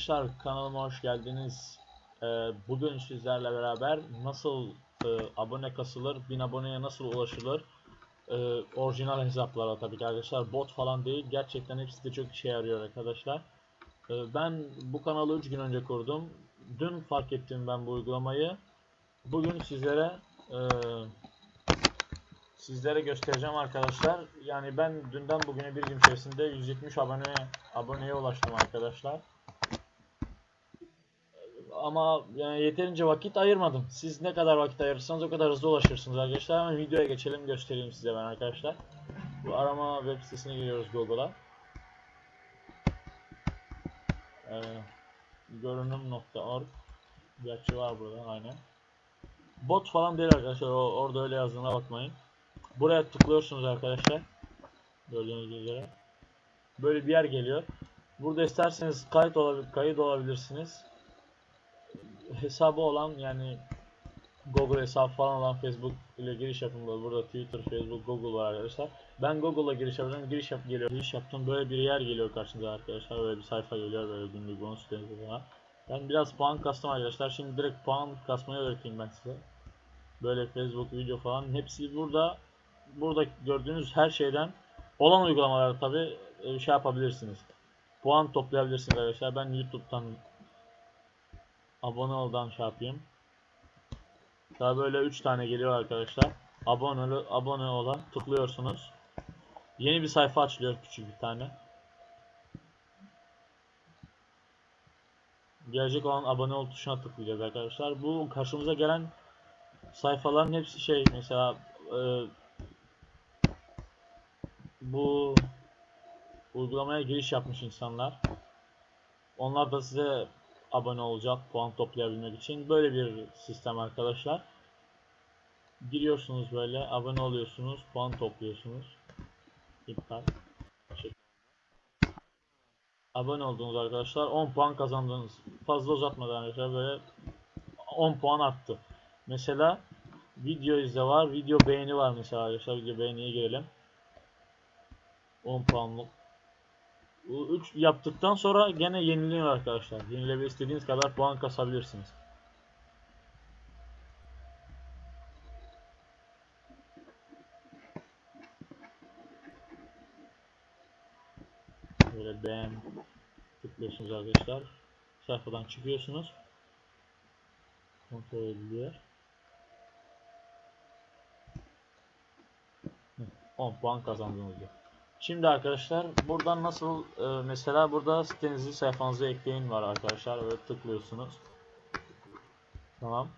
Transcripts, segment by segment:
arkadaşlar kanalıma hoş geldiniz. Ee, bugün sizlerle beraber nasıl e, abone kasılır, 1000 aboneye nasıl ulaşılır, e, orijinal hesaplara tabii ki arkadaşlar bot falan değil gerçekten hepsi de çok işe yarıyor arkadaşlar. E, ben bu kanalı 3 gün önce kurdum. Dün fark ettim ben bu uygulamayı. Bugün sizlere e, sizlere göstereceğim arkadaşlar. Yani ben dünden bugüne bir gün içerisinde 170 abone aboneye ulaştım arkadaşlar. Ama yani yeterince vakit ayırmadım. Siz ne kadar vakit ayırırsanız o kadar hızlı ulaşırsınız arkadaşlar. Hemen videoya geçelim göstereyim size ben arkadaşlar. Bu arama web sitesine giriyoruz Google'a. Ee, görünüm.org Gerçi var burada aynen. Bot falan değil arkadaşlar. O, orada öyle yazdığına bakmayın. Buraya tıklıyorsunuz arkadaşlar. Gördüğünüz üzere. Böyle bir yer geliyor. Burada isterseniz kayıt olabilir, kayıt olabilirsiniz. Hesabı olan yani Google hesabı falan olan Facebook ile giriş yapın. Burada Twitter, Facebook, Google var arkadaşlar. Ben Google'a giriş yapacağım. Giriş yap geliyor. Giriş yaptım. Böyle bir yer geliyor karşınıza arkadaşlar. Böyle bir sayfa geliyor. Böyle günlük bonus falan. Ben biraz puan kastım arkadaşlar. Şimdi direkt puan kasmayı öğreteyim ben size. Böyle Facebook video falan hepsi burada burada gördüğünüz her şeyden olan uygulamalar tabi şey yapabilirsiniz. Puan toplayabilirsiniz arkadaşlar. Ben YouTube'dan abone oldan şey yapayım. Daha böyle 3 tane geliyor arkadaşlar. Abone abone olan tıklıyorsunuz. Yeni bir sayfa açılıyor küçük bir tane. Gelecek olan abone ol tuşuna tıklayacağız arkadaşlar. Bu karşımıza gelen sayfaların hepsi şey mesela e, bu uygulamaya giriş yapmış insanlar. Onlar da size abone olacak puan toplayabilmek için. Böyle bir sistem arkadaşlar. Giriyorsunuz böyle abone oluyorsunuz puan topluyorsunuz. İptal. Abone oldunuz arkadaşlar 10 puan kazandınız. Fazla uzatmadan arkadaşlar böyle 10 puan arttı. Mesela video izle var, video beğeni var mesela arkadaşlar. Video beğeniye girelim. 10 puanlık. 3 yaptıktan sonra gene yeniliyor arkadaşlar. Yenilebilir istediğiniz kadar puan kasabilirsiniz. Böyle beğen tıklıyorsunuz arkadaşlar. Sayfadan çıkıyorsunuz. Kontrol ediliyor. 10 puan kazandınız diyor. Şimdi arkadaşlar buradan nasıl e, mesela burada sitenizi sayfanızı ekleyin var arkadaşlar böyle tıklıyorsunuz. Tamam.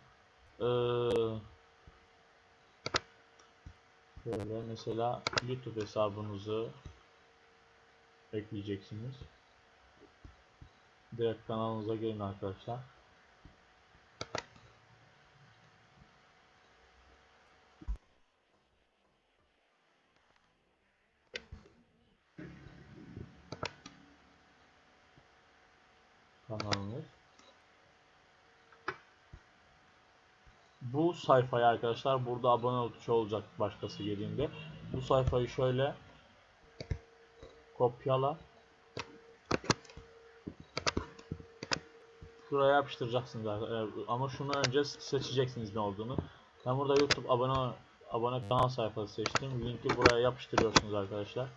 Böyle mesela YouTube hesabınızı ekleyeceksiniz. Direkt kanalınıza gelin arkadaşlar. Kanalınız. Bu sayfaya arkadaşlar burada abone tuşu olacak başkası geldiğinde. Bu sayfayı şöyle kopyala. Şuraya yapıştıracaksınız ama şunu önce seçeceksiniz ne olduğunu. Ben burada YouTube abone abone kanal sayfası seçtim. Linki buraya yapıştırıyorsunuz arkadaşlar.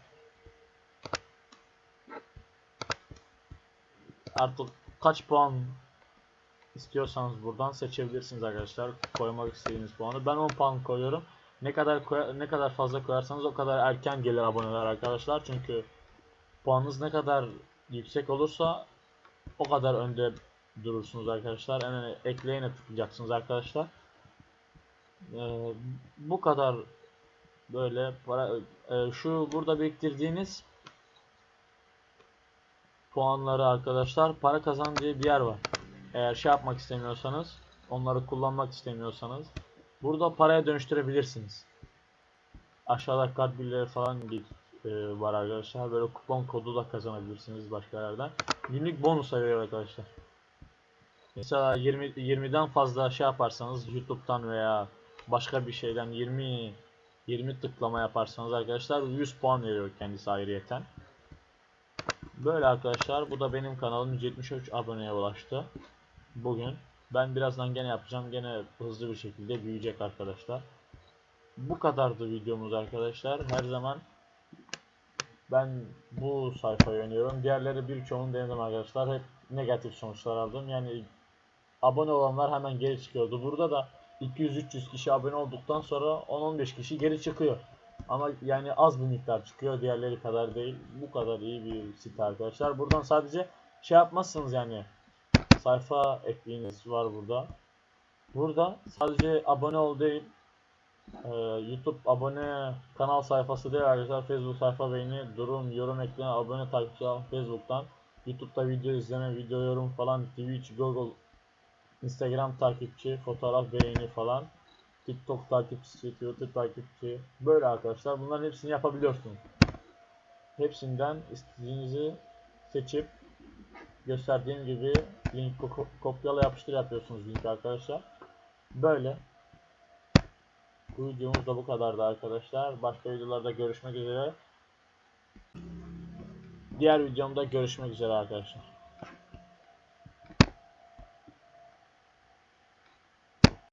Artık kaç puan istiyorsanız buradan seçebilirsiniz arkadaşlar. Koymak istediğiniz puanı. Ben 10 puan koyuyorum. Ne kadar ne kadar fazla koyarsanız o kadar erken gelir aboneler arkadaşlar. Çünkü puanınız ne kadar yüksek olursa o kadar önde durursunuz arkadaşlar. Yani ekleyene tıklayacaksınız arkadaşlar. Ee, bu kadar böyle para e, şu burada biriktirdiğiniz puanları arkadaşlar para kazan bir yer var. Eğer şey yapmak istemiyorsanız onları kullanmak istemiyorsanız burada paraya dönüştürebilirsiniz. Aşağıda kart bilgileri falan e, var arkadaşlar. Böyle kupon kodu da kazanabilirsiniz başka yerden. Günlük bonus veriyor arkadaşlar. Mesela 20 20'den fazla şey yaparsanız YouTube'dan veya başka bir şeyden 20 20 tıklama yaparsanız arkadaşlar 100 puan veriyor kendisi ayrıyeten. Böyle arkadaşlar bu da benim kanalım 173 aboneye ulaştı. Bugün. Ben birazdan gene yapacağım. Gene hızlı bir şekilde büyüyecek arkadaşlar. Bu kadardı videomuz arkadaşlar. Her zaman ben bu sayfayı oynuyorum. Diğerleri birçoğunu denedim arkadaşlar. Hep negatif sonuçlar aldım. Yani abone olanlar hemen geri çıkıyordu. Burada da 200-300 kişi abone olduktan sonra 10-15 kişi geri çıkıyor. Ama yani az bir miktar çıkıyor. Diğerleri kadar değil. Bu kadar iyi bir site arkadaşlar. Buradan sadece şey yapmazsınız yani. Sayfa ekleğiniz var burada. Burada sadece abone ol değil. Ee, YouTube abone kanal sayfası değil arkadaşlar. Facebook sayfa beğeni, durum, yorum ekleyen, abone takipçi al Facebook'tan. YouTube'da video izleme, video yorum falan, Twitch, Google, Instagram takipçi, fotoğraf beğeni falan. TikTok takipçisi, Twitter takipçi. Böyle arkadaşlar. Bunların hepsini yapabiliyorsunuz. Hepsinden istediğinizi seçip gösterdiğim gibi link ko- kopyala yapıştır yapıyorsunuz link arkadaşlar. Böyle. Bu videomuz da bu kadardı arkadaşlar. Başka videolarda görüşmek üzere. Diğer videomda görüşmek üzere arkadaşlar.